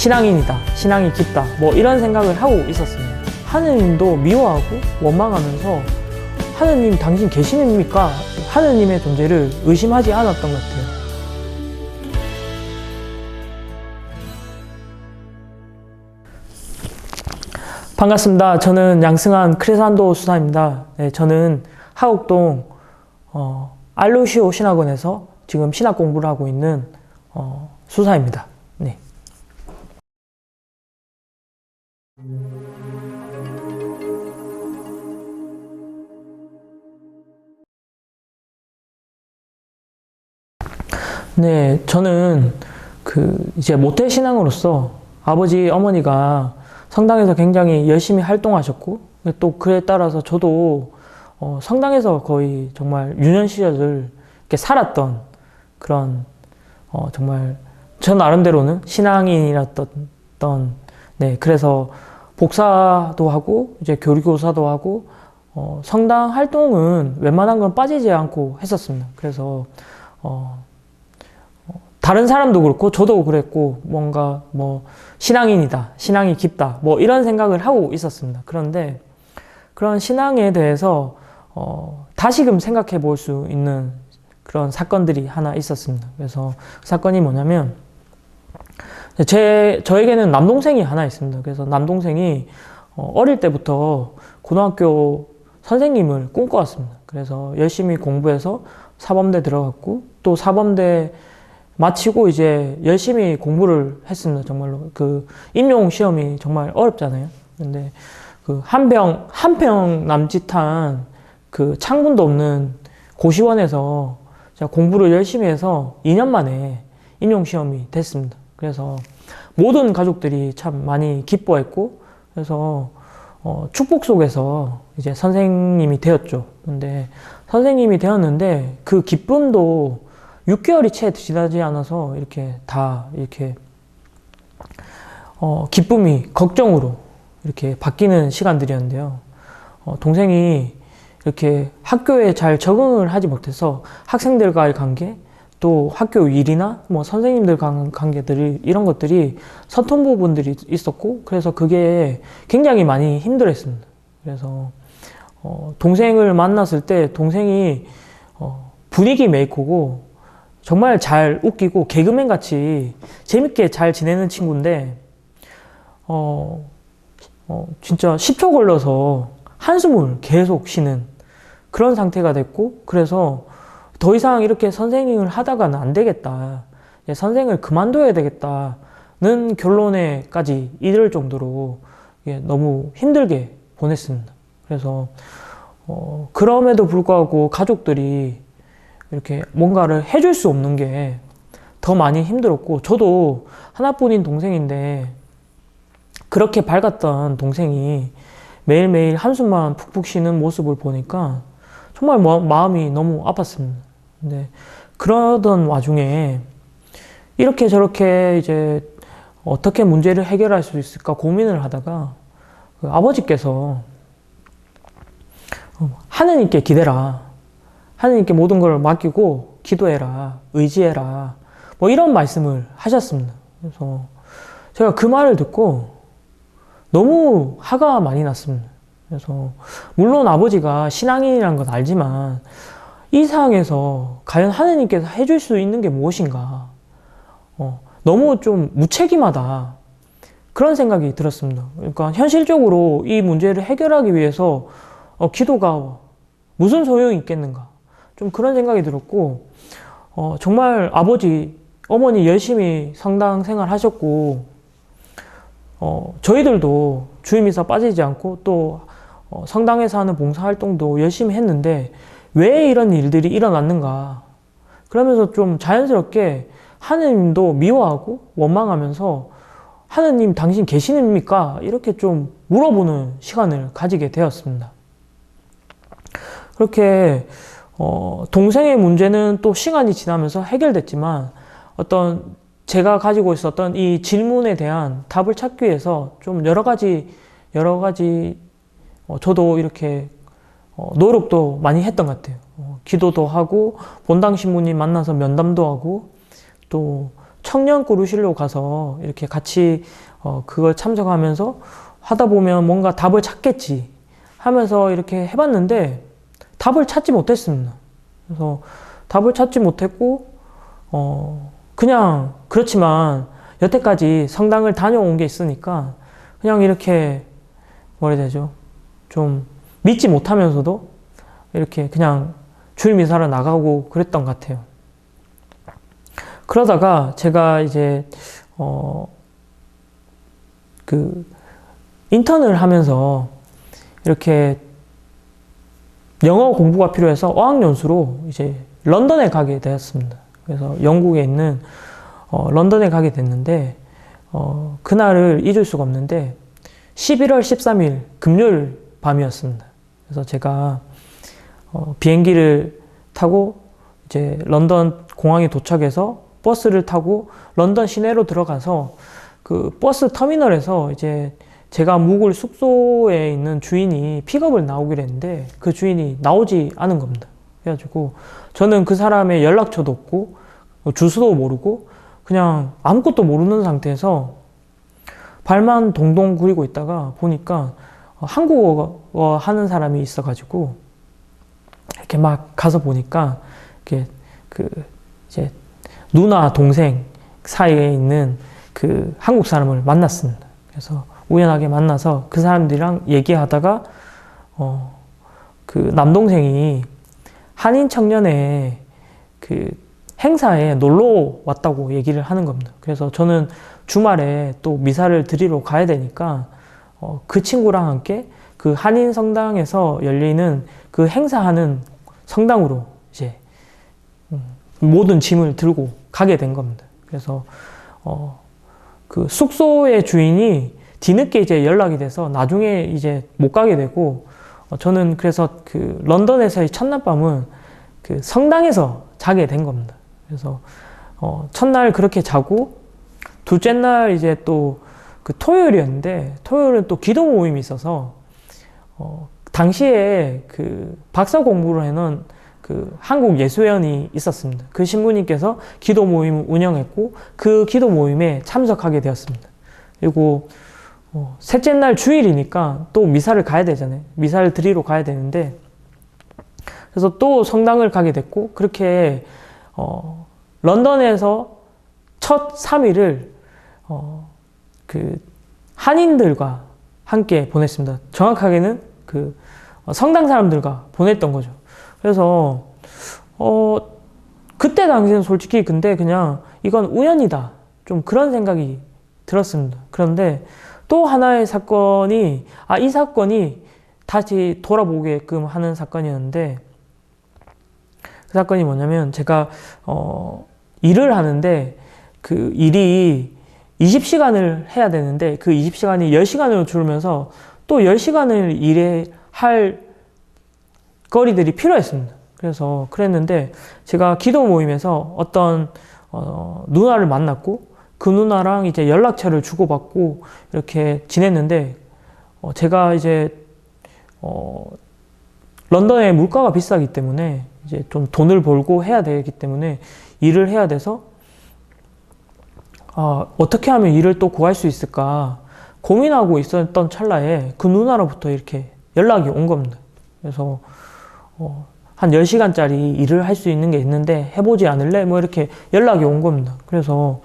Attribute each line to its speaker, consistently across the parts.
Speaker 1: 신앙인이다, 신앙이 깊다, 뭐 이런 생각을 하고 있었습니다. 하느님도 미워하고 원망하면서 하느님 당신 계시입니까? 하느님의 존재를 의심하지 않았던 것 같아요. 반갑습니다. 저는 양승한 크레산도 수사입니다. 네, 저는 하곡동 어, 알루시오 신학원에서 지금 신학 공부를 하고 있는 어, 수사입니다. 네. 네, 저는 그 이제 모태 신앙으로서 아버지 어머니가 성당에서 굉장히 열심히 활동하셨고 또 그에 따라서 저도 어, 성당에서 거의 정말 유년 시절을 이렇게 살았던 그런 어, 정말 저 나름대로는 신앙인이었던 네 그래서 복사도 하고 이제 교리교사도 하고 어, 성당 활동은 웬만한 건 빠지지 않고 했었습니다. 그래서 어, 다른 사람도 그렇고 저도 그랬고 뭔가 뭐 신앙인이다, 신앙이 깊다, 뭐 이런 생각을 하고 있었습니다. 그런데 그런 신앙에 대해서 어, 다시금 생각해 볼 수 있는 그런 사건들이 하나 있었습니다. 그래서 그 사건이 뭐냐면 제 저에게는 남동생이 하나 있습니다. 그래서 남동생이 어, 어릴 때부터 고등학교 선생님을 꿈꿔왔습니다. 그래서 열심히 공부해서 사범대 들어갔고 또 사범대 마치고 이제 열심히 공부를 했습니다. 정말로 그 임용 시험이 정말 어렵잖아요. 근데 그 한병 한평 남짓한 그 창문도 없는 고시원에서 제가 공부를 열심히 해서 2년 만에 임용 시험이 됐습니다. 그래서 모든 가족들이 참 많이 기뻐했고 그래서 어, 축복 속에서 이제 선생님이 되었죠. 근데 선생님이 되었는데 그 기쁨도 6개월이 채 지나지 않아서 이렇게 다 이렇게 어, 기쁨이 걱정으로 이렇게 바뀌는 시간들이었는데요. 어, 동생이 이렇게 학교에 잘 적응을 하지 못해서 학생들과의 관계, 또 학교 일이나 뭐 선생님들 관- 관계들이 이런 것들이 서툰 부분들이 있었고 그래서 그게 굉장히 많이 힘들었습니다. 그래서 어, 동생을 만났을 때 동생이 어, 분위기 메이커고 정말 잘 웃기고 개그맨 같이 재밌게 잘 지내는 친구인데 어, 어, 진짜 10초 걸려서 한숨을 계속 쉬는 그런 상태가 됐고 그래서 더 이상 이렇게 선생님을 하다가는 안 되겠다. 선생을 그만둬야 되겠다는 결론에까지 이를 정도로 이게 너무 힘들게 보냈습니다. 그래서 어, 그럼에도 불구하고 가족들이 이렇게 뭔가를 해줄 수 없는 게 더 많이 힘들었고 저도 하나뿐인 동생인데 그렇게 밝았던 동생이 매일매일 한숨만 푹푹 쉬는 모습을 보니까 정말 마- 마음이 너무 아팠습니다. 근데 그러던 와중에 이렇게 저렇게 이제 어떻게 문제를 해결할 수 있을까 고민을 하다가 그 아버지께서 어, 하느님께 기대라. 하느님께 모든 걸 맡기고 기도해라. 의지해라. 뭐 이런 말씀을 하셨습니다. 그래서 제가 그 말을 듣고 너무 화가 많이 났습니다. 그래서 물론 아버지가 신앙인이라는 건 알지만 이 상황에서 과연 하느님께서 해줄 수 있는 게 무엇인가? 어, 너무 좀 무책임하다. 그런 생각이 들었습니다. 그러니까 현실적으로 이 문제를 해결하기 위해서 어, 기도가 무슨 소용이 있겠는가? 좀 그런 생각이 들었고, 어, 정말 아버지, 어머니 열심히 성당 생활 하셨고, 어, 저희들도 주임이사 빠지지 않고 또 어, 성당에서 하는 봉사활동도 열심히 했는데 왜 이런 일들이 일어났는가? 그러면서 좀 자연스럽게 하느님도 미워하고 원망하면서 하느님 당신 계시입니까? 이렇게 좀 물어보는 시간을 가지게 되었습니다. 그렇게 어, 동생의 문제는 또 시간이 지나면서 해결됐지만 어떤 제가 가지고 있었던 이 질문에 대한 답을 찾기 위해서 좀 여러 가지 여러 가지 어, 저도 이렇게 어, 노력도 많이 했던 것 같아요. 어, 기도도 하고 본당 신부님 만나서 면담도 하고 또 청년 꾸루실로 가서 이렇게 같이 어, 그걸 참석하면서 하다 보면 뭔가 답을 찾겠지 하면서 이렇게 해봤는데 답을 찾지 못했습니다. 그래서 답을 찾지 못했고 어, 그냥 그렇지만 여태까지 성당을 다녀온 게 있으니까 그냥 이렇게 뭐라 해야 되죠? 좀 믿지 못하면서도 이렇게 그냥 주일 미사를 나가고 그랬던 것 같아요. 그러다가 제가 이제 어 그 인턴을 하면서 이렇게 영어 공부가 필요해서 어학연수로 이제 런던에 가게 되었습니다. 그래서 영국에 있는 어, 런던에 가게 됐는데 어, 그날을 잊을 수가 없는데 11월 13일 금요일 밤이었습니다. 그래서 제가 어, 비행기를 타고 이제 런던 공항에 도착해서 버스를 타고 런던 시내로 들어가서 그 버스 터미널에서 이제 제가 묵을 숙소에 있는 주인이 픽업을 나오기로 했는데 그 주인이 나오지 않은 겁니다. 그래가지고 저는 그 사람의 연락처도 없고 뭐 주소도 모르고 그냥 아무것도 모르는 상태에서 발만 동동 구리고 있다가 보니까 한국어 하는 사람이 있어가지고 이렇게 막 가서 보니까 이렇게 그 이제 누나 동생 사이에 있는 그 한국 사람을 만났습니다. 그래서 우연하게 만나서 그 사람들이랑 얘기하다가 어 그 남동생이 한인 청년의 그 행사에 놀러 왔다고 얘기를 하는 겁니다. 그래서 저는 주말에 또 미사를 드리러 가야 되니까 어, 그 친구랑 함께 그 한인 성당에서 열리는 그 행사하는 성당으로 이제 음, 모든 짐을 들고 가게 된 겁니다. 그래서 어, 그 숙소의 주인이 뒤늦게 이제 연락이 돼서 나중에 이제 못 가게 되고 어, 저는 그래서 그 런던에서의 첫날 밤은 그 성당에서 자게 된 겁니다. 그래서 어, 첫날 그렇게 자고 둘째 날 이제 또 그 토요일이었는데 토요일은 또 기도 모임이 있어서 어, 당시에 그 박사 공부를 해놓은 그 한국 예수연이 있었습니다. 그 신부님께서 기도 모임을 운영했고 그 기도 모임에 참석하게 되었습니다. 그리고 어, 셋째 날 주일이니까 또 미사를 가야 되잖아요. 미사를 드리러 가야 되는데 그래서 또 성당을 가게 됐고 그렇게 어, 런던에서 첫 3일을 어, 그 한인들과 함께 보냈습니다. 정확하게는 그 어, 성당 사람들과 보냈던 거죠. 그래서 어 그때 당시에는 솔직히 근데 그냥 이건 우연이다. 좀 그런 생각이 들었습니다. 그런데 또 하나의 사건이 아 이 사건이 다시 돌아보게끔 하는 사건이었는데 그 사건이 뭐냐면 제가 어 일을 하는데 그 일이 20시간을 해야 되는데 그 20시간이 10시간으로 줄면서 또 10시간을 일해 할 거리들이 필요했습니다. 그래서 그랬는데 제가 기도 모임에서 어떤 어, 누나를 만났고 그 누나랑 이제 연락처를 주고받고 이렇게 지냈는데 어, 제가 이제 어, 런던의 물가가 비싸기 때문에 이제 좀 돈을 벌고 해야 되기 때문에 일을 해야 돼서 아, 어떻게 하면 일을 또 구할 수 있을까 고민하고 있었던 찰나에 그 누나로부터 이렇게 연락이 온 겁니다. 그래서 어, 한 10시간짜리 일을 할 수 있는 게 있는데 해보지 않을래? 뭐 이렇게 연락이 온 겁니다. 그래서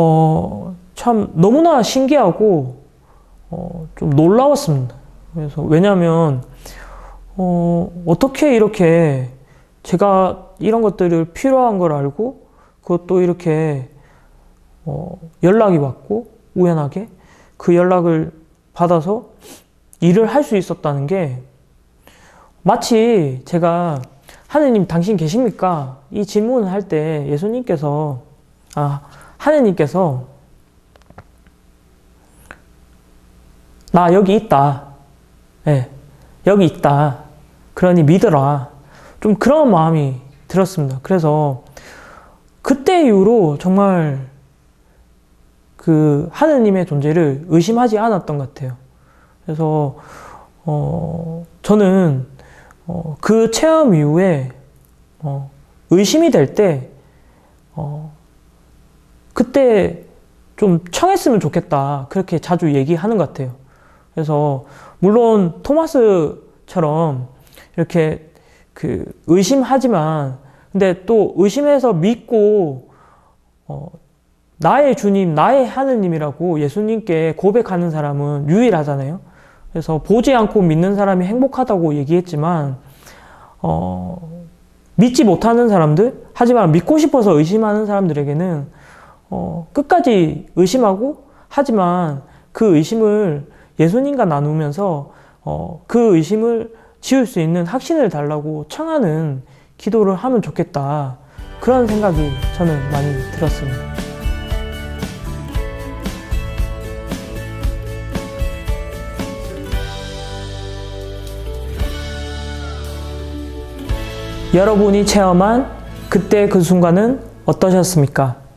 Speaker 1: 어, 참 너무나 신기하고 어, 좀 놀라웠습니다. 그래서 왜냐하면 어, 어떻게 이렇게 제가 이런 것들을 필요한 걸 알고 그것도 이렇게 어, 연락이 왔고 우연하게 그 연락을 받아서 일을 할 수 있었다는 게 마치 제가 하느님 당신 계십니까? 이 질문을 할 때 예수님께서 아 하느님께서 나 여기 있다. 예, 네, 여기 있다. 그러니 믿어라. 좀 그런 마음이 들었습니다. 그래서 그때 이후로 정말 그 하느님의 존재를 의심하지 않았던 것 같아요. 그래서 어, 저는 어, 그 체험 이후에 어, 의심이 될 때, 어, 그때 좀 청했으면 좋겠다. 그렇게 자주 얘기하는 것 같아요. 그래서 물론 토마스처럼 이렇게 그 의심하지만 근데 또 의심해서 믿고 어, 나의 주님, 나의 하느님이라고 예수님께 고백하는 사람은 유일하잖아요. 그래서 보지 않고 믿는 사람이 행복하다고 얘기했지만 어, 믿지 못하는 사람들, 하지만 믿고 싶어서 의심하는 사람들에게는 어, 끝까지 의심하고 하지만 그 의심을 예수님과 나누면서 어, 그 의심을 지울 수 있는 확신을 달라고 청하는 기도를 하면 좋겠다. 그런 생각이 저는 많이 들었습니다. 여러분이 체험한 그때 그 순간은 어떠셨습니까?